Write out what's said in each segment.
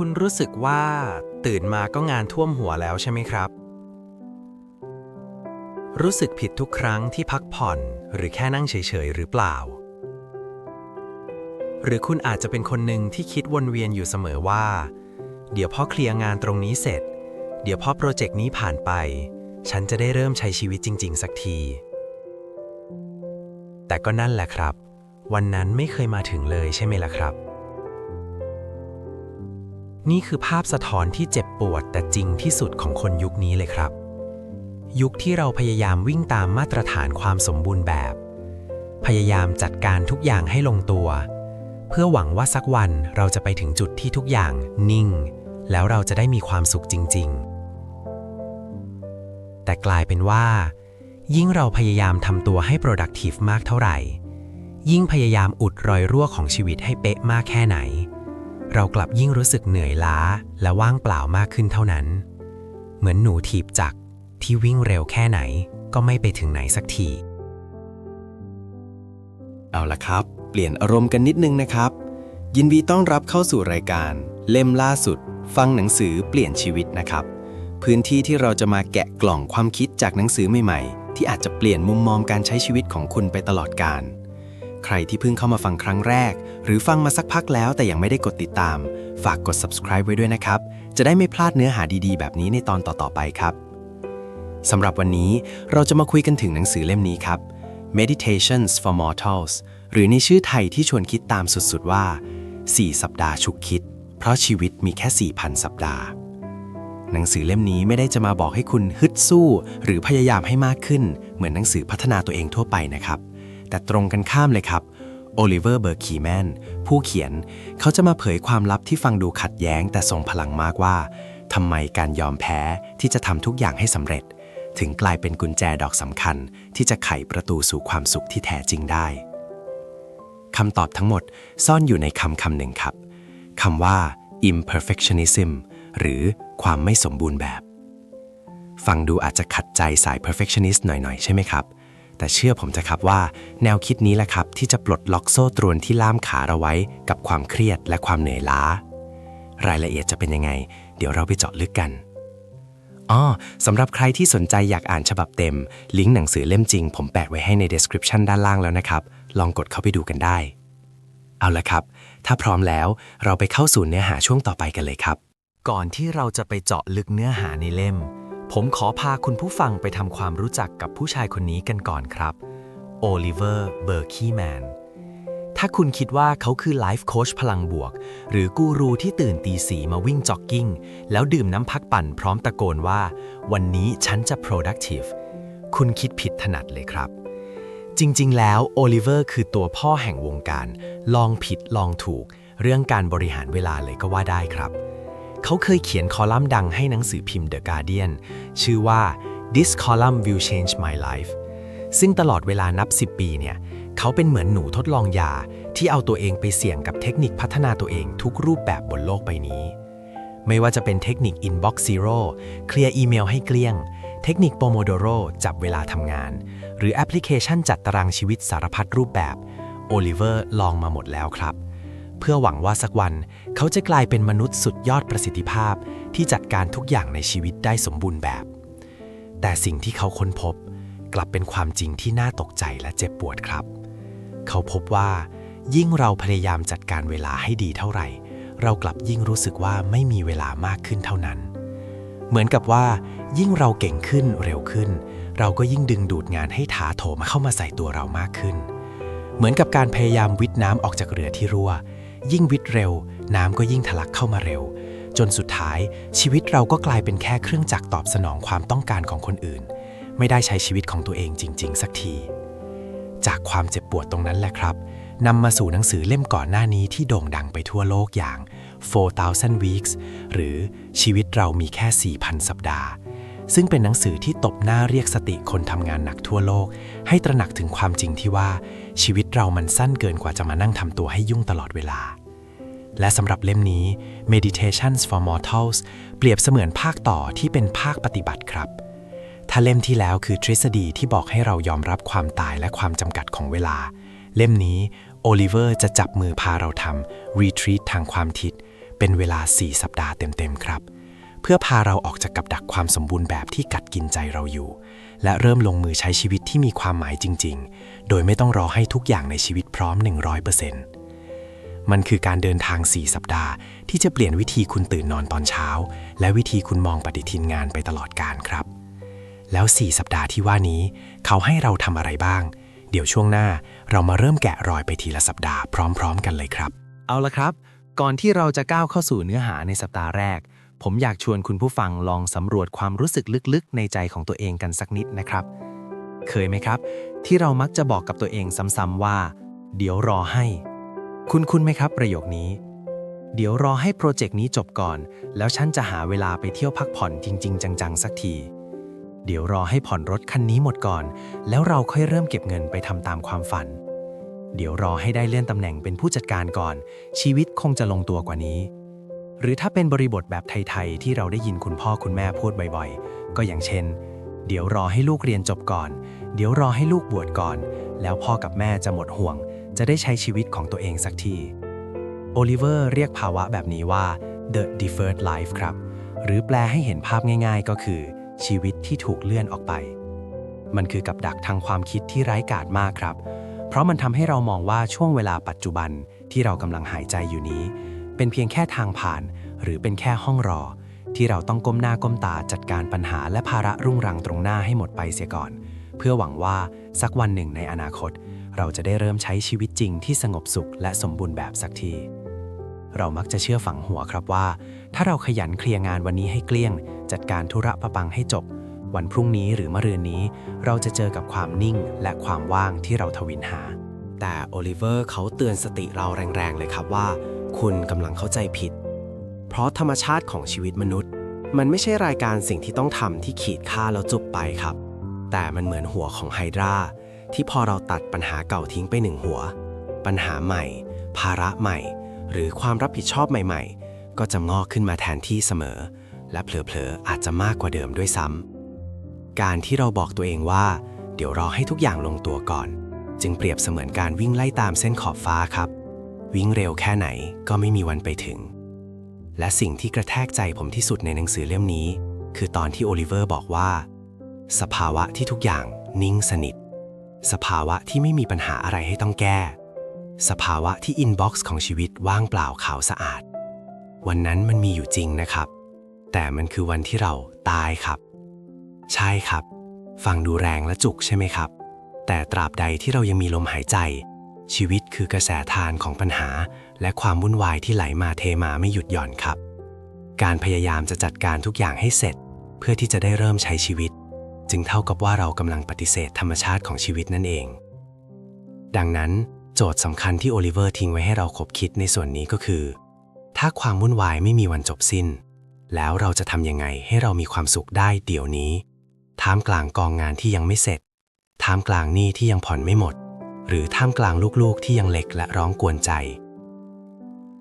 คุณรู้สึกว่าตื่นมาก็งานท่วมหัวแล้วใช่ไหมครับ รู้สึกผิดทุกครั้งที่พักผ่อนหรือแค่นั่งเฉยๆหรือเปล่า หรือคุณอาจจะเป็นคนหนึ่งที่คิดวนเวียนอยู่เสมอว่า เดี๋ยวพอเคลียร์งานตรงนี้เสร็จ เดี๋ยวพอโปรเจกต์นี้ผ่านไป ฉันจะได้เริ่มใช้ชีวิตจริง ๆ สักที แต่ก็นั่นแหละครับ วันนั้นไม่เคยมาถึงเลยใช่ไหมล่ะครับ นี่คือภาพสะท้อนที่เจ็บปวดแต่จริงที่สุดของคนยุคนี้เลยครับ ยุคที่เราพยายามวิ่งตามมาตรฐานความสมบูรณ์แบบ พยายามจัดการทุกอย่างให้ลงตัว เพื่อหวังว่าสักวันเราจะไปถึงจุดที่ทุกอย่างนิ่ง แล้วเราจะได้มีความสุขจริง ๆ แต่กลายเป็นว่า ยิ่งเราพยายามทำตัวให้ productive มากเท่าไหร่ ยิ่งพยายามอุดรอยรั่วของชีวิตให้เป๊ะมากแค่ไหน เรากลับยิ่งรู้สึกเหนื่อยล้าและว่างเปล่ามากขึ้นเท่านั้น เหมือนหนูถีบจักรที่วิ่งเร็วแค่ไหนก็ไม่ไปถึงไหนสักที เอาละครับ เปลี่ยนอารมณ์กันนิดนึงนะครับ ยินดีต้อนรับเข้าสู่รายการ เล่มล่าสุด ฟังหนังสือเปลี่ยนชีวิตนะครับ พื้นที่ที่เราจะมาแกะกล่องความคิดจากหนังสือใหม่ๆ ที่อาจจะเปลี่ยนมุมมองการใช้ชีวิตของคุณไปตลอดกาล ใครที่เพิ่งเข้ามาฟังครั้งแรก หรือฟังมาสักพักแล้วแต่ยังไม่ได้กดติดตาม ฝากกด subscribe ไว้ด้วยนะครับ จะได้ไม่พลาดเนื้อหาดีๆ แบบนี้ในตอนต่อๆไปครับสำหรับวันนี้เราจะมาคุยกันถึงหนังสือเล่มนี้ครับ Meditations for Mortals หรือในชื่อไทยที่ชวนคิดตามสุดๆว่า 4 สัปดาห์ฉุกคิด เพราะชีวิตมีแค่ 4,000 สัปดาห์ หนังสือเล่มนี้ไม่ได้จะมาบอกให้คุณฮึดสู้ หรือพยายามให้มากขึ้น เหมือนหนังสือพัฒนาตัวเองทั่วไปนะครับ แต่ตรงกันข้ามเลยครับโอลิเวอร์เบอร์คีแมนผู้เขียนเขาจะมาเผยความลับที่ฟังดูขัดแย้งแต่ทรงพลังมากว่าทำไมการยอมแพ้ที่จะทำทุกอย่างให้สำเร็จ ถึงกลายเป็นกุญแจดอกสำคัญ ที่จะไขประตูสู่ความสุขที่แท้จริงได้คำตอบทั้งหมดซ่อนอยู่ในคำคำหนึ่งครับคำว่า imperfectionism หรือความไม่สมบูรณ์แบบ ฟังดูอาจจะขัดใจสาย perfectionist หน่อย ๆ ใช่ไหมครับ แต่เชื่อผมจะครับว่า แนวคิดนี้แหละครับ ที่จะปลดล็อกโซ่ตรวนที่ล่ามขาเราไว้ กับความเครียดและความเหนื่อยล้า รายละเอียดจะเป็นยังไง เดี๋ยวเราไปเจาะลึกกันอ๋อสำหรับใครที่สนใจอยากอ่านฉบับเต็ม ลิงก์หนังสือเล่มจริง ผมแปะไว้ให้ใน description ด้านล่างแล้วนะครับ ลองกดเข้าไปดูกันได้ เอาละครับ ถ้าพร้อมแล้วเราไปเข้าสู่เนื้อหาช่วงต่อไปกันเลยครับ ก่อนที่เราจะไปเจาะลึกเนื้อหาในเล่ม ผมขอพาคุณผู้ฟังไปทำความรู้จักกับผู้ชายคนนี้กันก่อนครับโอลิเวอร์เบอร์คีแมนถ้าคุณคิดว่าเขาคือไลฟ์โค้ชพลังบวก หรือกูรูที่ตื่นตีสีมาวิ่งจ็อกกิ้ง แล้วดื่มน้ำพักปั่นพร้อมตะโกนว่า วันนี้ฉันจะ productive คุณคิดผิดถนัดเลยครับ จริงๆ แล้วโอลิเวอร์คือตัวพ่อแห่งวงการ ลองผิดลองถูก เรื่องการบริหารเวลาเลยก็ว่าได้ครับ เขาเคยเขียนคอลัมน์ดังให้หนังสือพิมพ์ The Guardian ชื่อว่า This column will change my life ซึ่งตลอดเวลานับ 10 ปีเนี่ย เขาเป็นเหมือนหนูทดลองยา ที่เอาตัวเองไปเสี่ยงกับเทคนิคพัฒนาตัวเองทุกรูปแบบบนโลกใบนี้ ไม่ว่าจะเป็นเทคนิค Inbox Zero เคลียร์อีเมลให้เกลี้ยง เทคนิค Pomodoro จับเวลาทำงาน หรือแอปพลิเคชันจัดตารางชีวิตสารพัดรูปแบบ โอลิเวอร์ลองมาหมดแล้วครับ พื่อหวังว่าสักวันเขาจะกลายเป็นมนุษย์สุดยอดประสิทธิภาพที่จัดการทุกอย่างในชีวิตได้สมบูรณ์แบบ แต่สิ่งที่เขาค้นพบกลับเป็นความจริงที่น่าตกใจและเจ็บปวดครับ เขาพบว่า ยิ่งเราพยายามจัดการเวลาให้ดีเท่าไหร่ เรากลับยิ่งรู้สึกว่าไม่มีเวลามากขึ้นเท่านั้น เหมือนกับว่า ยิ่งเราเก่งขึ้นเร็วขึ้น เราก็ยิ่งดึงดูดงานให้ถาโถมเข้ามาใส่ตัวเรามากขึ้น เหมือนกับการพยายามวิทน้ำออกจากเรือที่รั่ว ยิ่งวิทเร็ว น้ำก็ยิ่งทะลักเข้ามาเร็ว จนสุดท้ายชีวิตเราก็กลายเป็นแค่เครื่องจักรตอบสนองความต้องการของคนอื่น ไม่ได้ใช้ชีวิตของตัวเองจริง ๆ สักที จากความเจ็บปวดตรงนั้นแหละครับนำมาสู่หนังสือเล่มก่อนหน้านี้ที่โด่งดังไปทั่วโลกอย่าง 4,000 weeks หรือชีวิตเรามีแค่ 4,000 สัปดาห์ ซึ่งเป็นหนังสือที่ตบหน้าเรียกสติคนทำงานหนักทั่วโลก ให้ตระหนักถึงความจริงที่ว่าชีวิตเรามันสั้นเกินกว่าจะมานั่งทำตัวให้ยุ่งตลอดเวลา และสำหรับเล่มนี้ Meditations for Mortals เปรียบเสมือนภาคต่อที่เป็นภาคปฏิบัติครับ ถ้าเล่มที่แล้วคือทฤษฎีที่บอกให้เรายอมรับความตายและความจำกัดของเวลา เล่มนี้โอลิเวอร์จะจับมือพาเราทำ Retreat ทางความคิดเป็นเป็นเวลา 4 สัปดาห์เต็มๆครับ เพื่อพาเราออกจากกับดักความสมบูรณ์แบบที่กัดกินใจเราอยู่ และเริ่มลงมือใช้ชีวิตที่มีความหมายจริง ๆ โดยไม่ต้องรอให้ทุกอย่างในชีวิตพร้อม 100%มันคือการเดินทาง 4 สัปดาห์ ที่จะเปลี่ยนวิธีคุณตื่นนอนตอนเช้า และวิธีคุณมองปฏิทินงานไปตลอดการครับ แล้ว 4 สัปดาห์ที่ว่านี้ เขาให้เราทำอะไรบ้าง เดี๋ยวช่วงหน้าเรามาเริ่มแกะรอยไปทีละสัปดาห์พร้อม ๆ กันเลยครับ เอาละครับ ก่อนที่เราจะก้าวเข้าสู่เนื้อหาในสัปดาห์แรก ผมอยากชวนคุณผู้ฟังลองสำรวจความรู้สึกลึกๆ ในใจของตัวเองกันสักนิดนะครับ เคยไหมครับ ที่เรามักจะบอกกับตัวเองซ้ำๆว่า เดี๋ยวรอให้ คุณคุณไหมครับ ประโยคนี้ เดี๋ยวรอให้โปรเจกต์นี้จบก่อน แล้วฉันจะหาเวลาไปเที่ยวพักผ่อนจริง ๆ จังๆ สักที เดี๋ยวรอให้ผ่อนรถคันนี้หมดก่อน แล้วเราค่อยเริ่มเก็บเงินไปทำตามความฝัน เดี๋ยวรอให้ได้เลื่อนตำแหน่งเป็นผู้จัดการก่อน ชีวิตคงจะลงตัวกว่านี้ หรือถ้าเป็นบริบทแบบไทยๆที่เราได้ยินคุณพ่อคุณแม่พูดบ่อยๆ ก็อย่างเช่น เดี๋ยวรอให้ลูกเรียนจบก่อน เดี๋ยวรอให้ลูกบวชก่อน แล้วพ่อกับแม่จะหมดห่วง จะได้ใช้ชีวิตของตัวเองสักที โอลิเวอร์เรียกภาวะแบบนี้ว่า the deferred life ครับ หรือแปลให้เห็นภาพง่าย ๆ ก็คือ ชีวิตที่ถูกเลื่อนออกไป มันคือกับดักทางความคิดที่ไร้กาจมากครับ เพราะมันทำให้เรามองว่าช่วงเวลาปัจจุบันที่เรากำลังหายใจอยู่นี้ เป็นเพียงแค่ทางผ่าน หรือเป็นแค่ห้องรอ ที่เราต้องก้มหน้าก้มตาจัดการปัญหาและภาระรุ่งรังตรงหน้าให้หมดไปเสียก่อน เพื่อหวังว่าสักวันหนึ่งในอนาคต เราจะได้เริ่มใช้ชีวิตจริงที่สงบสุขและสมบูรณ์แบบสักทีเรามักจะเชื่อฝังหัวครับว่า ถ้าเราขยันเคลียร์งานวันนี้ให้เกลี้ยง จัดการธุระประปังให้จบ วันพรุ่งนี้หรือมะรืนนี้ เราจะเจอกับความนิ่งและความว่างที่เราทวินหา แต่โอลิเวอร์เขาเตือนสติเราแรงๆเลยครับว่า คุณกำลังเข้าใจผิด เพราะธรรมชาติของชีวิตมนุษย์ มันไม่ใช่รายการสิ่งที่ต้องทำที่ขีดค่าแล้วจบไปครับ แต่มันเหมือนหัวของไฮดราที่พอเราตัดปัญหาเก่าทิ้งไปหนึ่งหัว ปัญหาใหม่ ภาระใหม่ หรือความรับผิดชอบใหม่ ๆ ก็จะงอกขึ้นมาแทนที่เสมอ และเผลอๆอาจจะมากกว่าเดิมด้วยซ้ำการที่เราบอกตัวเองว่า เดี๋ยวรอให้ทุกอย่างลงตัวก่อน จึงเปรียบเสมือนการวิ่งไล่ตามเส้นขอบฟ้าครับ วิ่งเร็วแค่ไหนก็ไม่มีวันไปถึง และสิ่งที่กระแทกใจผมที่สุดในหนังสือเล่มนี้ คือตอนที่โอลิเวอร์บอกว่า สภาวะที่ทุกอย่างนิ่งสนิท สภาวะที่ไม่มีปัญหาอะไรให้ต้องแก้ สภาวะที่อินบ็อกซ์ของชีวิตว่างเปล่าขาวสะอาด วันนั้นมันมีอยู่จริงนะครับ แต่มันคือวันที่เราตายครับ ใช่ครับ ฟังดูแรงและจุกใช่ไหมครับ แต่ตราบใดที่เรายังมีลมหายใจ ชีวิตคือกระแสทานของปัญหา และความวุ่นวายที่ไหลมาเทมาไม่หยุดหย่อนครับ การพยายามจะจัดการทุกอย่างให้เสร็จ เพื่อที่จะได้เริ่มใช้ชีวิต จึงเท่ากับว่าเรากำลังปฏิเสธธรรมชาติของชีวิตนั่นเอง ดังนั้น โจทย์สำคัญที่โอลิเวอร์ทิ้งไว้ให้เราคบคิดในส่วนนี้ก็คือ ถ้าความวุ่นวายไม่มีวันจบสิ้น แล้วเราจะทำยังไงให้เรามีความสุขได้เดี๋ยวนี้ ท่ามกลางกองงานที่ยังไม่เสร็จ ท่ามกลางหนี้ที่ยังผ่อนไม่หมด หรือท่ามกลางลูกๆที่ยังเล็กและร้องกวนใจ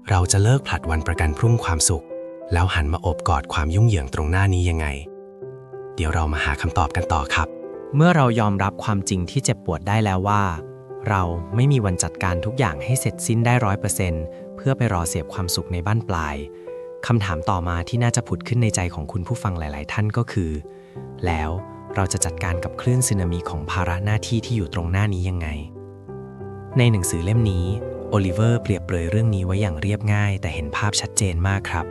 เราจะเลิกผลัดวันประกันพรุ่งความสุข แล้วหันมาอบกอดความยุ่งเหยิงตรงหน้านี้ยังไง เดี๋ยวเรามาหาคำตอบกันต่อครับ เมื่อเรายอมรับความจริงที่เจ็บปวดได้แล้วว่า เราไม่มีวันจัดการทุกอย่างให้เสร็จสิ้นได้ร้อยเปอร์เซ็นต์เพื่อไปรอเสียบความสุขในบ้านปลายคำถามต่อมาที่น่าจะผุดขึ้นในใจของคุณผู้ฟังหลาย ๆ ท่านก็คือ แล้วเราจะจัดการกับคลื่นสึนามิของภาระหน้าที่ที่อยู่ตรงหน้านี้ยังไง ในหนังสือเล่มนี้โอลิเวอร์เปรียบเปรยเรื่องนี้ไว้อย่างเรียบง่าย แต่เห็นภาพชัดเจนมากครับ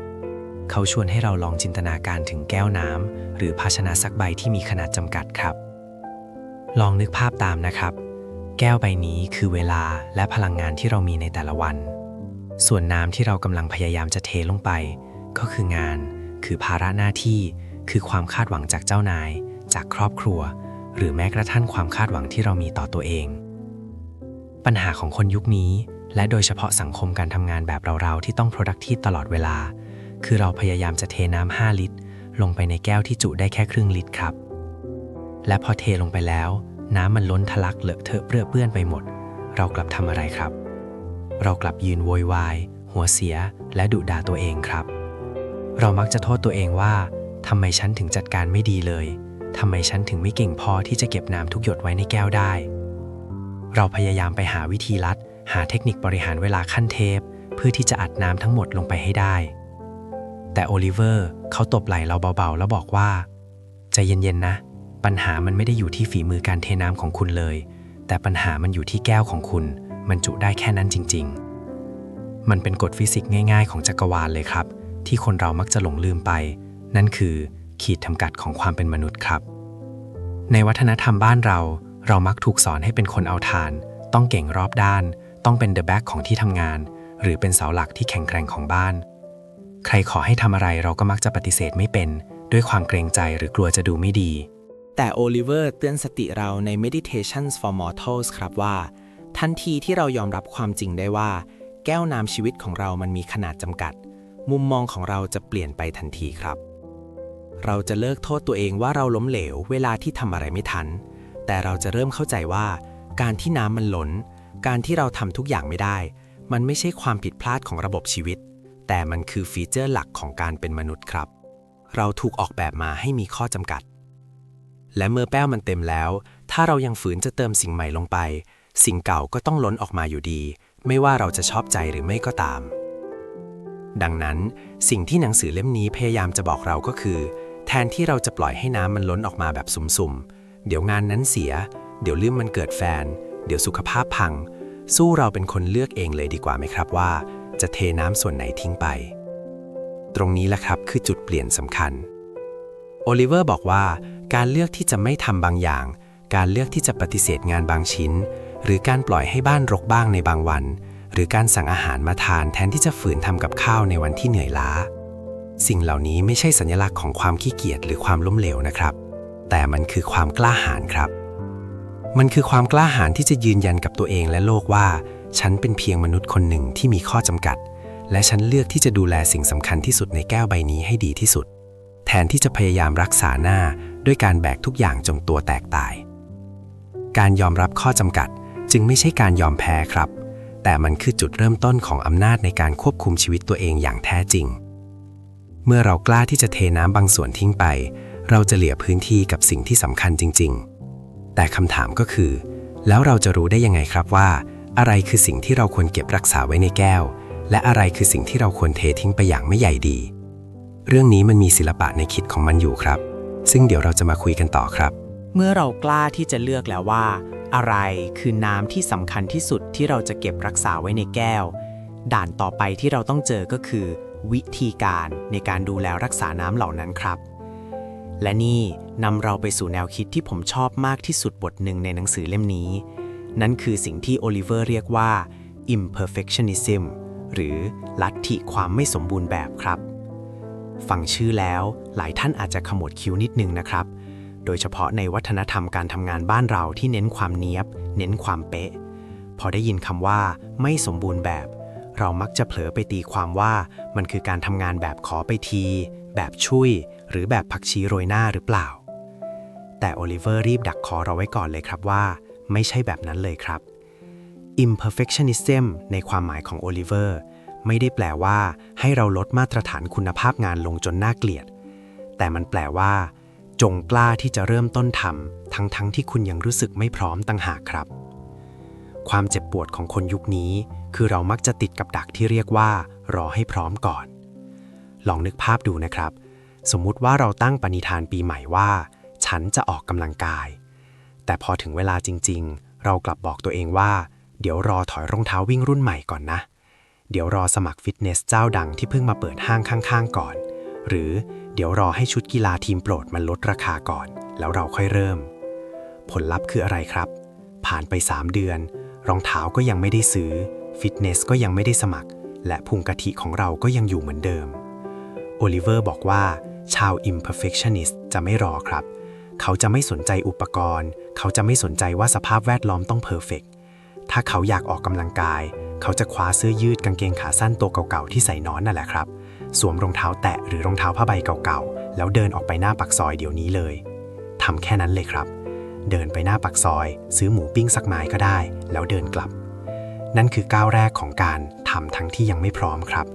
เขาชวนให้เราลองจินตนาการถึงแก้วน้ำหรือภาชนะสักใบที่มีขนาดจำกัดครับ ลองนึกภาพตามนะครับ แก้วใบนี้คือเวลาและพลังงานที่เรามีในแต่ละวัน ส่วนน้ำที่เรากำลังพยายามจะเทลงไป ก็คืองาน คือภาระหน้าที่ คือความคาดหวังจากเจ้านาย จากครอบครัว หรือแม้กระทั่งความคาดหวังที่เรามีต่อตัวเอง ปัญหาของคนยุคนี้ และโดยเฉพาะสังคมการทำงานแบบเราๆที่ต้อง productive ตลอดเวลา คือเราพยายามจะเทน้ำ5ลิตร ลงไปในแก้วที่จุได้แค่ครึ่งลิตรครับ และพอเทลงไปแล้ว น้ำมันล้นทะลักเลอะเทอะเปื้อเปื้อนไปหมด เรากลับทำอะไรครับ เรากลับยืนโวยวาย หัวเสีย และดุด่าตัวเองครับ เรามักจะโทษตัวเองว่าทำไมฉันถึงจัดการไม่ดีเลยทำไมฉันถึงไม่เก่งพอที่จะเก็บน้ำทุกหยดไว้ในแก้วได้ เราพยายามไปหาวิธีลัด หาเทคนิคบริหารเวลาขั้นเทพเพื่อที่จะอัดน้ำทั้งหมดลงไปให้ได้ แต่โอลิเวอร์เขาตบไหล่เราเบาๆ แล้วบอกว่าใจเย็นๆนะ ปัญหามันไม่ได้อยู่ที่ฝีมือการเทน้ำของคุณเลย แต่ปัญหามันอยู่ที่แก้วของคุณ มันจุได้แค่นั้นจริง ๆ มันเป็นกฎฟิสิกส์ง่าย ๆ ของจักรวาลเลยครับ ที่คนเรามักจะหลงลืมไป นั่นคือขีดจำกัดของความเป็นมนุษย์ครับ ในวัฒนธรรมบ้านเรา เรามักถูกสอนให้เป็นคนเอาทาน ต้องเก่งรอบด้าน ต้องเป็นเดอะแบ็กของที่ทำงาน หรือเป็นเสาหลักที่แข็งแกร่งของบ้าน ใครขอให้ทำอะไรเราก็มักจะปฏิเสธไม่เป็น ด้วยความเกรงใจหรือกลัวจะดูไม่ดี แต่โอลิเวอร์เตือนสติเราใน Meditations for Mortals ครับว่า ทันทีที่เรายอมรับความจริงได้ว่า แก้วน้ำชีวิตของเรามันมีขนาดจำกัด มุมมองของเราจะเปลี่ยนไปทันทีครับ เราจะเลิกโทษตัวเองว่าเราล้มเหลว เวลาที่ทำอะไรไม่ทัน แต่เราจะเริ่มเข้าใจว่า การที่น้ำมันล้นการที่เราทำทุกอย่างไม่ได้ มันไม่ใช่ความผิดพลาดของระบบชีวิต แต่มันคือฟีเจอร์หลักของการเป็นมนุษย์ครับ เราถูกออกแบบมาให้มีข้อจำกัด และเมื่อแป้วมันเต็มแล้ว ถ้าเรายังฝืนจะเติมสิ่งใหม่ลงไป สิ่งเก่าก็ต้องล้นออกมาอยู่ดี ไม่ว่าเราจะชอบใจหรือไม่ก็ตาม ดังนั้น สิ่งที่หนังสือเล่มนี้พยายามจะบอกเราก็คือ แทนที่เราจะปล่อยให้น้ำมันล้นออกมาแบบสุ่มๆ เดี๋ยวงานนั้นเสีย เดี๋ยวลืมมันเกิดแฟน เดี๋ยวสุขภาพพัง สู้เราเป็นคนเลือกเองเลยดีกว่าไหมครับว่า จะเทน้ำส่วนไหนทิ้งไป ตรงนี้แหละครับคือจุดเปลี่ยนสำคัญ โอลิเวอร์บอกว่า การเลือกที่จะไม่ทำบางอย่าง การเลือกที่จะปฏิเสธงานบางชิ้น หรือการปล่อยให้บ้านรกบ้างในบางวัน หรือการสั่งอาหารมาทานแทนที่จะฝืนทำกับข้าวในวันที่เหนื่อยล้า สิ่งเหล่านี้ไม่ใช่สัญลักษณ์ของความขี้เกียจหรือความล้มเหลวนะครับ แต่มันคือความกล้าหาญครับ มันคือความกล้าหาญที่จะยืนยันกับตัวเองและโลกว่า ฉันเป็นเพียงมนุษย์คนหนึ่งที่มีข้อจำกัด และฉันเลือกที่จะดูแลสิ่งสำคัญที่สุดในแก้วใบนี้ให้ดีที่สุด แทนที่จะพยายามรักษาหน้าด้วยการแบกทุกอย่างจนตัวแตกตาย การยอมรับข้อจำกัดจึงไม่ใช่การยอมแพ้ครับ แต่มันคือจุดเริ่มต้นของอำนาจในการควบคุมชีวิตตัวเองอย่างแท้จริง เมื่อเรากล้าที่จะเทน้ำบางส่วนทิ้งไป เราจะเหลือพื้นที่กับสิ่งที่สำคัญจริง ๆ แต่คำถามก็คือ แล้วเราจะรู้ได้ยังไงครับว่า อะไรคือสิ่งที่เราควรเก็บรักษาไว้ในแก้ว และอะไรคือสิ่งที่เราควรเททิ้งไปอย่างไม่ใหญ่ดี เรื่องนี้มันมีศิลปะในคิดของมันอยู่ครับ ซึ่งเดี๋ยวเราจะมาคุยกันต่อครับ เมื่อเรากล้าที่จะเลือกแล้วว่า อะไรคือน้ำที่สำคัญที่สุดที่เราจะเก็บรักษาไว้ในแก้ว ด่านต่อไปที่เราต้องเจอก็คือ วิธีการในการดูแลรักษาน้ำเหล่านั้นครับ และนี่นำเราไปสู่แนวคิดที่ผมชอบมากที่สุดบทหนึ่งในหนังสือเล่มนี้ นั่นคือสิ่งที่โอลิเวอร์เรียกว่า imperfectionism หรือลัทธิความไม่สมบูรณ์แบบครับ ฟังชื่อแล้วหลายท่านอาจจะขมวดคิ้วนิดนึงนะครับ โดยเฉพาะในวัฒนธรรมการทำงานบ้านเราที่เน้นความเนี้ยบ เน้นความเป๊ะ พอได้ยินคำว่า ไม่สมบูรณ์แบบ เรามักจะเผลอไปตีความว่ามันคือการทำงานแบบขอไปที แบบช่วย หรือแบบผักชีโรยหน้าหรือเปล่า แต่โอลิเวอร์รีบดักคอเราไว้ก่อนเลยครับว่า ไม่ใช่แบบนั้นเลยครับ imperfectionism ในความหมายของโอลิเวอร์ไม่ได้แปลว่า ให้เราลดมาตรฐานคุณภาพงานลงจนน่าเกลียด แต่มันแปลว่า จงกล้าที่จะเริ่มต้นทำทั้งๆทที่คุณยังรู้สึกไม่พร้อมตั้งหากครับ ความเจ็บปวดของคนยุคนี้ คือเรามักจะติดกับดักที่เรียกว่า รอให้พร้อมก่อน ลองนึกภาพดูนะครับ สมมุติว่าเราตั้งปณิธานปีใหม่ว่า ฉันจะออกกำลังกาย แต่พอถึงเวลาจริง ๆ เรากลับบอกตัวเองว่า เดี๋ยวรอถอยรองเท้าวิ่งรุ่นใหม่ก่อนนะ เดี๋ยวรอสมัครฟิตเนสเจ้าดังที่เพิ่งมาเปิดห้างข้างๆก่อน หรือเดี๋ยวรอให้ชุดกีฬาทีมโปรดมันลดราคาก่อน แล้วเราค่อยเริ่ม ผลลัพธ์คืออะไรครับ ผ่านไป 3 เดือน รองเท้าก็ยังไม่ได้ซื้อ ฟิตเนสก็ยังไม่ได้สมัคร และพุงกะทิของเราก็ยังอยู่เหมือนเดิม โอลิเวอร์บอกว่า ชาว imperfectionist จะไม่รอครับ เขาจะไม่สนใจอุปกรณ์ เขาจะไม่สนใจว่าสภาพแวดล้อมต้องเพอร์เฟกถ้าเขาอยากออกกำลังกาย เขาจะคว้าเสื้อยืดกางเกงขาสั้นตัวเก่าๆ ที่ใส่นอนนั่นแหละครับ สวมรองเท้าแตะหรือรองเท้าผ้าใบเก่าๆ แล้วเดินออกไปหน้าปักซอยเดี๋ยวนี้เลยทำแค่นั้นเลยครับ เดินไปหน้าปักซอย ซื้อหมูปิ้งสักไม้ก็ได้ แล้วเดินกลับ นั่นคือก้าวแรกของการทำทั้งที่ยังไม่พร้อมครับ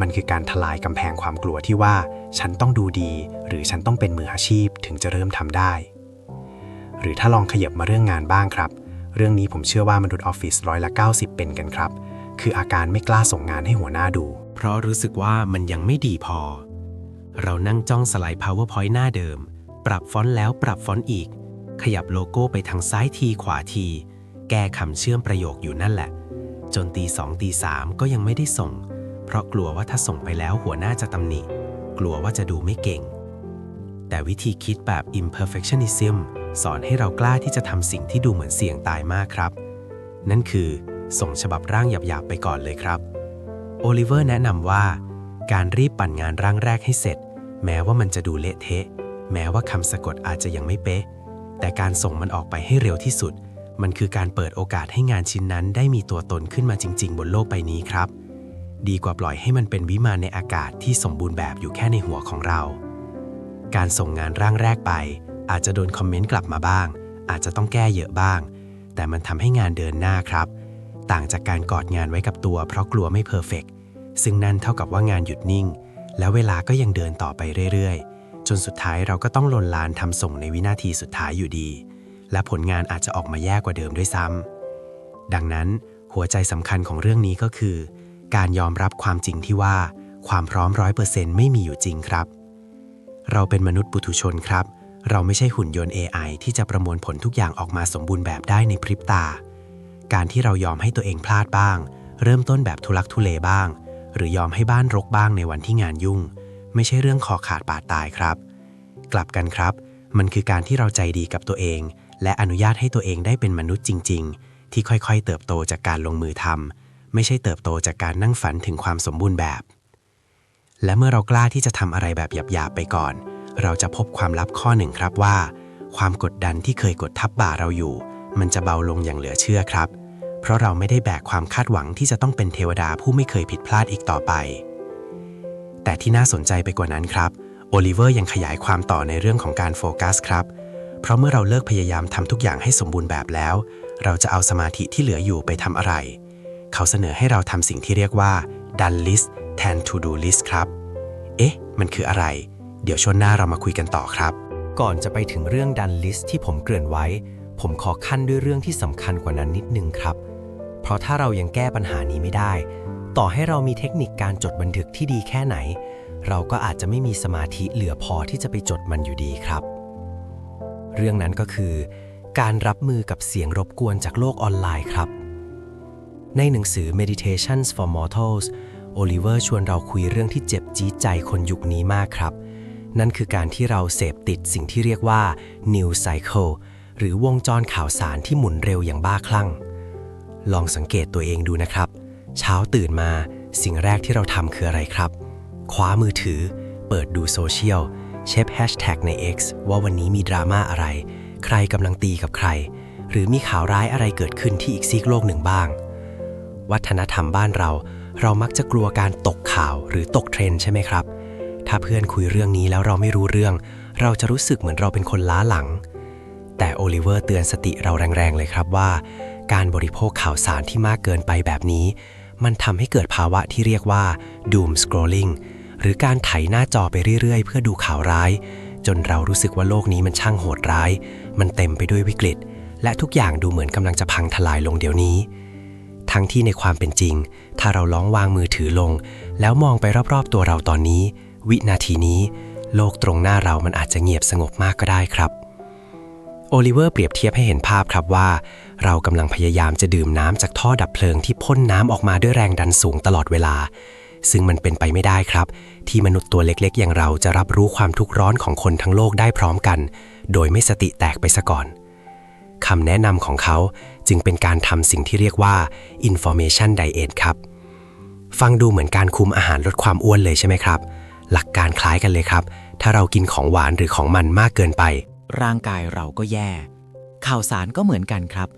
มันคือการทลายกำแพงความกลัวที่ว่า ฉันต้องดูดี หรือฉันต้องเป็นมืออาชีพถึงจะเริ่มทำได้ หรือถ้าลองขยับมาเรื่องงานบ้างครับ เรื่องนี้ผมเชื่อว่ามนุษย์ออฟฟิศร้อยละ 90 เป็นกันครับ คืออาการไม่กล้าส่งงานให้หัวหน้าดู เพราะรู้สึกว่ามันยังไม่ดีพอ เรานั่งจ้องสไลด์ PowerPoint หน้าเดิม ปรับฟอนต์แล้วปรับฟอนต์อีก ขยับโลโก้ไปทางซ้ายทีขวาที แก้คำเชื่อมประโยคอยู่นั่นแหละ จนตีสองตีสามก็ยังไม่ได้ส่ง เพราะกลัวว่าถ้าส่งไปแล้วหัวหน้าจะตำหนิ กลัวว่าจะดูไม่เก่ง แต่วิธีคิดแบบ imperfectionism สอนให้เรากล้าที่จะทำสิ่งที่ดูเหมือนเสี่ยงตายมากครับ นั่นคือส่งฉบับร่างหยาบๆไปก่อนเลยครับ โอลิเวอร์แนะนำว่า การรีบปั่นงานร่างแรกให้เสร็จ แม้ว่ามันจะดูเละเทะ แม้ว่าคำสะกดอาจจะยังไม่เป๊ะ แต่การส่งมันออกไปให้เร็วที่สุด มันคือการเปิดโอกาสให้งานชิ้นนั้นได้มีตัวตนขึ้นมาจริง ๆ บนโลกใบนี้ครับ ดีกว่าปล่อยให้มันเป็นวิมานในอากาศที่สมบูรณ์แบบอยู่แค่ในหัวของเรา การส่งงานร่างแรกไป อาจจะโดนคอมเมนต์กลับมาบ้าง อาจจะต้องแก้เยอะบ้าง แต่มันทำให้งานเดินหน้าครับ ต่างจากการกอดงานไว้กับตัว เพราะกลัวไม่เพอร์เฟกซึ่งนั่นเท่ากับว่างานหยุดนิ่ง แล้วเวลาก็ยังเดินต่อไปเรื่อยๆ จนสุดท้ายเราก็ต้องลนลานทำส่งในวินาทีสุดท้ายอยู่ดี และผลงานอาจจะออกมาแย่กว่าเดิมด้วยซ้ำดังนั้นหัวใจสำคัญของเรื่องนี้ก็คือ การยอมรับความจริงที่ว่า ความพร้อมร้อยเปอร์เซ็นต์ไม่มีอยู่จริงครับ เราเป็นมนุษย์ปุถุชนครับ เราไม่ใช่หุ่นยนต์ AI ที่จะประมวลผลทุกอย่างออกมาสมบูรณ์แบบได้ในพริบตา การที่เรายอมให้ตัวเองพลาดบ้าง เริ่มต้นแบบทุลักทุเลบ้าง หรือยอมให้บ้านรกบ้างในวันที่งานยุ่ง ไม่ใช่เรื่องคอขาดบาดตายครับ กลับกันครับ มันคือการที่เราใจดีกับตัวเอง และอนุญาตให้ตัวเองได้เป็นมนุษย์จริง ๆ ที่ค่อยๆ เติบโตจากการลงมือทำ ไม่ใช่เติบโตจากการนั่งฝันถึงความสมบูรณ์แบบ และเมื่อเรากล้าที่จะทำอะไรแบบหยาบๆไปก่อน เราจะพบความลับข้อหนึ่งครับว่า ความกดดันที่เคยกดทับบ่าเราอยู่ มันจะเบาลงอย่างเหลือเชื่อครับ เพราะเราไม่ได้แบกความคาดหวังที่จะต้องเป็นเทวดาผู้ไม่เคยผิดพลาดอีกต่อไป แต่ที่น่าสนใจไปกว่านั้นครับโอลิเวอร์ยังขยายความต่อในเรื่องของการโฟกัสครับ เพราะเมื่อเราเลิกพยายามทำทุกอย่างให้สมบูรณ์แบบแล้ว เราจะเอาสมาธิที่เหลืออยู่ไปทำอะไร เขาเสนอให้เราทำสิ่งที่เรียกว่า done list แทน to do list ครับ เอ๊ะ มันคืออะไร เดี๋ยวช่วงหน้าเรามาคุยกันต่อครับ ก่อนจะไปถึงเรื่องดันลิสที่ผมเกริ่นไว้ ผมขอขั้นด้วยเรื่องที่สำคัญกว่านั้นนิดนึงครับ เพราะถ้าเรายังแก้ปัญหานี้ไม่ได้ ต่อให้เรามีเทคนิคการจดบันทึกที่ดีแค่ไหน เราก็อาจจะไม่มีสมาธิเหลือพอที่จะไปจดมันอยู่ดีครับ เรื่องนั้นก็คือ การรับมือกับเสียงรบกวนจากโลกออนไลน์ครับ ในหนังสือ Meditations for Mortals โอลิเวอร์ชวนเราคุยเรื่องที่เจ็บจี๊ดใจคนยุคนี้มากครับ นั่นคือการที่เราเสพติดสิ่งที่เรียกว่า New Cycle หรือวงจรข่าวสารที่หมุนเร็วอย่างบ้าคลั่ง ลองสังเกตตัวเองดูนะครับ เช้าตื่นมาสิ่งแรกที่เราทำคืออะไรครับ คว้ามือถือ เปิดดูโซเชียล เชฟแฮชแท็กใน X ว่าวันนี้มีดราม่าอะไร ใครกำลังตีกับใคร หรือมีข่าวร้ายอะไรเกิดขึ้นที่อีกซีกโลกหนึ่งบ้าง วัฒนธรรมบ้านเรา เรามักจะกลัวการตกข่าวหรือตกเทรนด์ใช่ไหมครับ ถ้าเพื่อนคุยเรื่องนี้แล้วเราไม่รู้เรื่อง เราจะรู้สึกเหมือนเราเป็นคนล้าหลัง แต่โอลิเวอร์เตือนสติเราแรงๆเลยครับว่า การบริโภคข่าวสารที่มากเกินไปแบบนี้ มันทำให้เกิดภาวะที่เรียกว่า doom scrolling หรือการไถหน้าจอไปเรื่อยๆ เพื่อดูข่าวร้าย จนเรารู้สึกว่าโลกนี้มันช่างโหดร้าย มันเต็มไปด้วยวิกฤต และทุกอย่างดูเหมือนกำลังจะพังทลายลงเดี๋ยวนี้ ทั้งที่ในความเป็นจริง ถ้าเราล้องวางมือถือลง แล้วมองไปรอบๆตัวเราตอนนี้ วินาทีนี้ โลกตรงหน้าเรามันอาจจะเงียบสงบมากก็ได้ครับ โอลิเวอร์เปรียบเทียบให้เห็นภาพครับว่า เรากำลังพยายามจะดื่มน้ำจากท่อดับเพลิงที่พ่นน้ำออกมาด้วยแรงดันสูงตลอดเวลา ซึ่งมันเป็นไปไม่ได้ครับ ที่มนุษย์ตัวเล็กๆ อย่างเราจะรับรู้ความทุกข์ร้อนของคนทั้งโลกได้พร้อมกัน โดยไม่สติแตกไปซะก่อน คำแนะนำของเขาจึงเป็นการทำสิ่งที่เรียกว่า information diet ครับ ฟังดูเหมือนการคุมอาหารลดความอ้วนเลยใช่ไหมครับ หลักการคล้ายกันเลยครับ ถ้าเรากินของหวานหรือของมันมากเกินไป ร่างกายเราก็แย่ ข่าวสารก็เหมือนกันครับ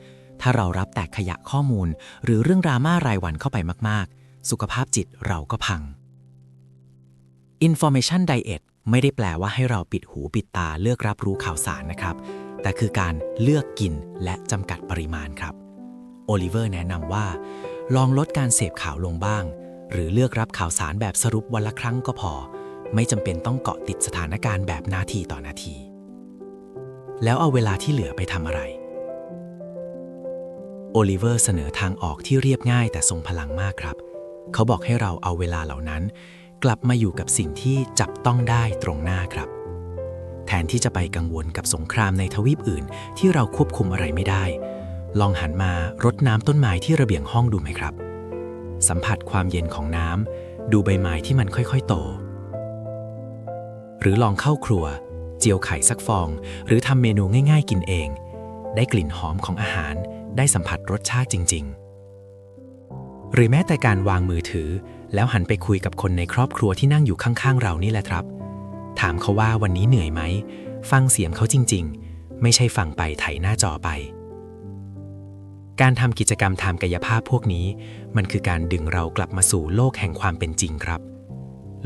ถ้าเรารับแต่ขยะข้อมูล หรือเรื่องดราม่ารายวันเข้าไปมาก ๆ สุขภาพจิตเราก็พัง Information Diet ไม่ได้แปลว่าให้เราปิดหูปิดตาเลือกรับรู้ข่าวสารนะครับ แต่คือการเลือกกินและจำกัดปริมาณครับ โอลิเวอร์แนะนำว่า ลองลดการเสพข่าวลงบ้าง หรือเลือกรับข่าวสารแบบสรุปวันละครั้งก็พอ ไม่จำเป็นต้องเกาะติดสถานการณ์แบบนาทีต่อนาที แล้วเอาเวลาที่เหลือไปทำอะไร โอลิเวอร์เสนอทางออกที่เรียบง่ายแต่ทรงพลังมากครับ เขาบอกให้เราเอาเวลาเหล่านั้น กลับมาอยู่กับสิ่งที่จับต้องได้ตรงหน้าครับ แทนที่จะไปกังวลกับสงครามในทวีปอื่น ที่เราควบคุมอะไรไม่ได้ ลองหันมารดน้ำต้นไม้ที่ระเบียงห้องดูไหมครับ สัมผัสความเย็นของน้ำดูใบไม้ที่มันค่อยๆโต หรือลองเข้าครัว เจียวไข่สักฟอง หรือทำเมนูง่าย ๆ กินเอง ได้กลิ่นหอมของอาหาร ได้สัมผัสรสชาติจริง ๆ หรือแม้แต่การวางมือถือ แล้วหันไปคุยกับคนในครอบครัวที่นั่งอยู่ข้างๆ เรานี่แหละครับ ถามเขาว่าวันนี้เหนื่อยไหม ฟังเสียงเขาจริง ๆ ไม่ใช่ฟังไปไถหน้าจอไป การทำกิจกรรมทางกายภาพพวกนี้ มันคือการดึงเรากลับมาสู่โลกแห่งความเป็นจริงครับ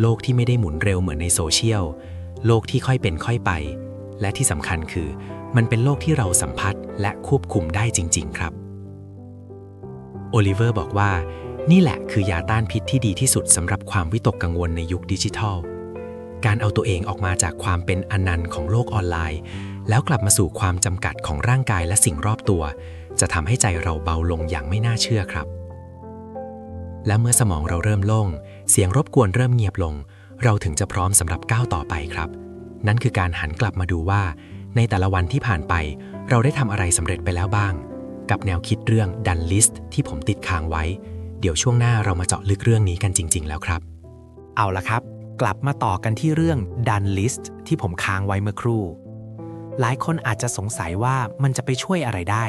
โลกที่ไม่ได้หมุนเร็วเหมือนในโซเชียล โลกที่ค่อยเป็นค่อยไป และที่สำคัญคือ มันเป็นโลกที่เราสัมผัสและควบคุมได้จริง ๆ ครับโอลิเวอร์บอกว่า นี่แหละคือยาต้านพิษที่ดีที่สุดสำหรับความวิตกกังวลในยุคดิจิทัล การเอาตัวเองออกมาจากความเป็นอนันต์ของโลกออนไลน์ แล้วกลับมาสู่ความจำกัดของร่างกายและสิ่งรอบตัว จะทำให้ใจเราเบาลงอย่างไม่น่าเชื่อครับ และเมื่อสมองเราเริ่มโล่ง เสียงรบกวนเริ่มเงียบลง เราถึงจะพร้อมสำหรับก้าวต่อไปครับ นั่นคือการหันกลับมาดูว่า ในแต่ละวันที่ผ่านไป เราได้ทำอะไรสำเร็จไปแล้วบ้าง กับแนวคิดเรื่องดันลิสต์ที่ผมติดค้างไว้ เดี๋ยวช่วงหน้าเรามาเจาะลึกเรื่องนี้กันจริง ๆ แล้วครับ เอาละครับ กลับมาต่อกันที่เรื่อง done list ที่ผมค้างไว้เมื่อครู่ หลายคนอาจจะสงสัยว่ามันจะไปช่วยอะไรได้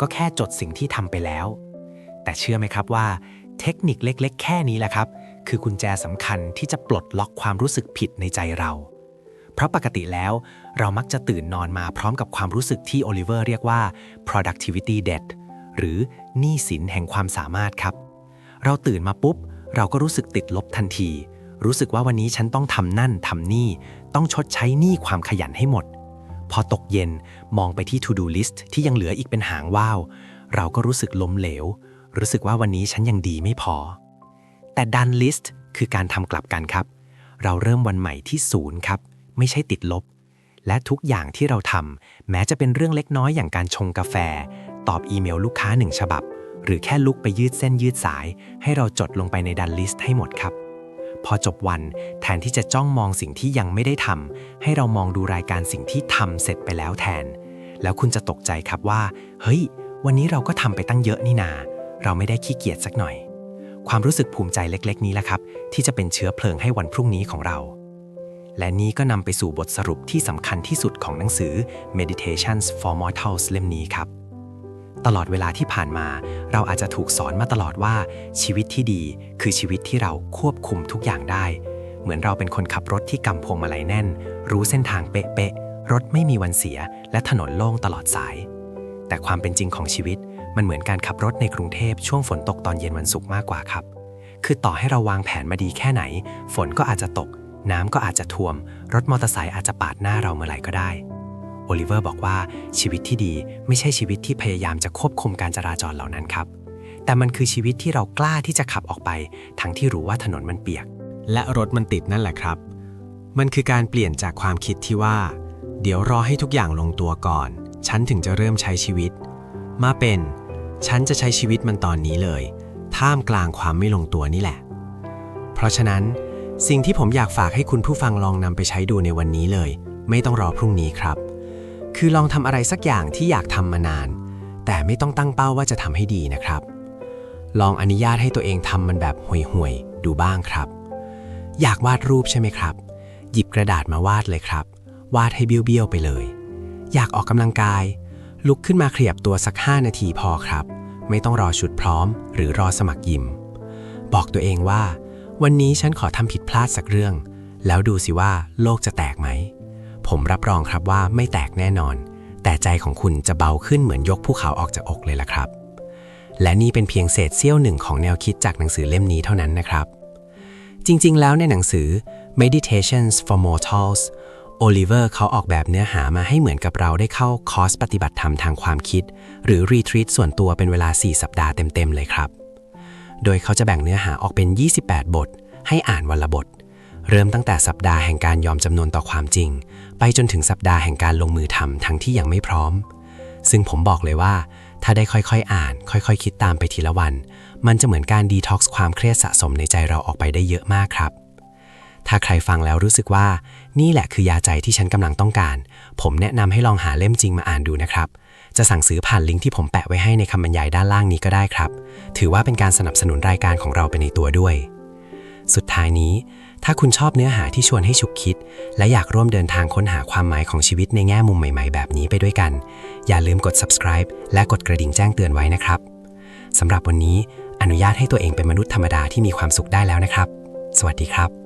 ก็แค่จดสิ่งที่ทำไปแล้ว แต่เชื่อไหมครับว่า เทคนิคเล็ก ๆ แค่นี้แหละครับ คือกุญแจสำคัญที่จะปลดล็อกความรู้สึกผิดในใจเรา เพราะปกติแล้วเรามักจะตื่นนอนมาพร้อมกับความรู้สึกที่โอลิเวอร์เรียกว่า productivity debt หรือหนี้สินแห่งความสามารถครับ เราตื่นมาปุ๊บ เราก็รู้สึกติดลบทันที รู้สึกว่าวันนี้ฉันต้องทำนั่นทำนี่ ต้องชดใช้หนี้ความขยันให้หมด พอตกเย็นมองไปที่ to do list ที่ยังเหลืออีกเป็นหางว่าว เราก็รู้สึกล้มเหลว รู้สึกว่าวันนี้ฉันยังดีไม่พอ แต่ done list คือการทำกลับกันครับ เราเริ่มวันใหม่ที่ศูนย์ครับ ไม่ใช่ติดลบ และทุกอย่างที่เราทำแม้จะเป็นเรื่องเล็กน้อยอย่างการชงกาแฟ ตอบอีเมลลูกค้าหนึ่งฉบับ หรือแค่ลุกไปยืดเส้นยืดสาย ให้เราจดลงไปในดันลิสต์ให้หมดครับ พอจบวัน แทนที่จะจ้องมองสิ่งที่ยังไม่ได้ทำให้เรามองดูรายการสิ่งที่ทำเสร็จไปแล้วแทน แล้วคุณจะตกใจครับว่า เฮ้ย วันนี้เราก็ทำไปตั้งเยอะนี่นา เราไม่ได้ขี้เกียจสักหน่อย ความรู้สึกภูมิใจเล็ก ๆ นี้แหละครับ ที่จะเป็นเชื้อเพลิงให้วันพรุ่งนี้ของเรา และนี้ก็นำไปสู่บทสรุปที่สำคัญที่สุดของหนังสือ Meditations for Mortals เล่มนี้ครับ ตลอดเวลาที่ผ่านมา เราอาจจะถูกสอนมาตลอดว่า ชีวิตที่ดีคือชีวิตที่เราควบคุมทุกอย่างได้ เหมือนเราเป็นคนขับรถที่กำพวงมาลัยแน่น รู้เส้นทางเป๊ะๆรถไม่มีวันเสีย และถนนโล่งตลอดสาย แต่ความเป็นจริงของชีวิต มันเหมือนการขับรถในกรุงเทพช่วงฝนตกตอนเย็นวันศุกร์มากกว่าครับ คือต่อให้เราวางแผนมาดีแค่ไหน ฝนก็อาจจะตก น้ำก็อาจจะท่วม รถมอเตอร์ไซค์อาจจะปาดหน้าเราเมื่อไหร่ก็ได้ โอลิเวอร์บอกว่าชีวิตที่ดีไม่ใช่ชีวิตที่พยายามจะควบคุมการจราจรเหล่านั้นครับ แต่มันคือชีวิตที่เรากล้าที่จะขับออกไป ทั้งที่รู้ว่าถนนมันเปียก และรถมันติดนั่นแหละครับ มันคือการเปลี่ยนจากความคิดที่ว่า เดี๋ยวรอให้ทุกอย่างลงตัวก่อน ฉันถึงจะเริ่มใช้ชีวิต มาเป็น ฉันจะใช้ชีวิตมันตอนนี้เลย ท่ามกลางความไม่ลงตัวนี่แหละ เพราะฉะนั้น สิ่งที่ผมอยากฝากให้คุณผู้ฟังลองนำไปใช้ดูในวันนี้เลย ไม่ต้องรอพรุ่งนี้ครับ คือลองทำอะไรสักอย่างที่อยากทำมานาน แต่ไม่ต้องตั้งเป้าว่าจะทำให้ดีนะครับ ลองอนุญาตให้ตัวเองทำมันแบบห่วยๆ ดูบ้างครับ อยากวาดรูปใช่ไหมครับ หยิบกระดาษมาวาดเลยครับ วาดให้เบี้ยวๆไปเลย อยากออกกำลังกาย ลุกขึ้นมาขยับตัวสัก 5 นาทีพอครับ ไม่ต้องรอชุดพร้อม หรือรอสมัครยิม บอกตัวเองว่า วันนี้ฉันขอทำผิดพลาดสักเรื่อง แล้วดูสิว่าโลกจะแตกไหม ผมรับรองครับว่าไม่แตกแน่นอน แต่ใจของคุณจะเบาขึ้นเหมือนยกภูเขาออกจากอกเลยล่ะครับ และนี่เป็นเพียงเศษเสี้ยวหนึ่งของแนวคิดจากหนังสือเล่มนี้เท่านั้นนะครับ จริงๆ แล้วในหนังสือ Meditations for Mortals โอลิเวอร์เขาออกแบบเนื้อหามาให้เหมือนกับเราได้เข้าคอร์สปฏิบัติธรรมทางความคิด หรือรีทรีตส่วนตัวเป็นเวลา 4 สัปดาห์เต็ม ๆ เลยครับ โดยเขาจะแบ่งเนื้อหาออกเป็น 28 บท ให้อ่านวันละบท เริ่มตั้งแต่สัปดาห์แห่งการยอมจำนนต่อความจริง ไปจนถึงสัปดาห์แห่งการลงมือทำทั้งที่ยังไม่พร้อม ซึ่งผมบอกเลยว่า ถ้าได้ค่อยๆอ่าน ค่อยๆคิดตามไปทีละวัน มันจะเหมือนการดีท็อกซ์ความเครียดสะสมในใจเราออกไปได้เยอะมากครับ ถ้าใครฟังแล้วรู้สึกว่า นี่แหละคือยาใจที่ฉันกำลังต้องการ ผมแนะนำให้ลองหาเล่มจริงมาอ่านดูนะครับจะสั่งซื้อผ่านลิงก์ที่ผมแปะไว้ให้ในคำบรรยายด้านล่างนี้ก็ได้ครับ ถือว่าเป็นการสนับสนุนรายการของเราไปในตัวด้วย สุดท้ายนี้ ถ้าคุณชอบเนื้อหาที่ชวนให้ฉุกคิด และอยากร่วมเดินทางค้นหาความหมายของชีวิตในแง่มุมใหม่ๆ แบบนี้ไปด้วยกัน อย่าลืมกด subscribe และกดกระดิ่งแจ้งเตือนไว้นะครับสำหรับวันนี้อนุญาตให้ตัวเองเป็นมนุษย์ธรรมดาที่มีความสุขได้แล้วนะครับ สวัสดีครับ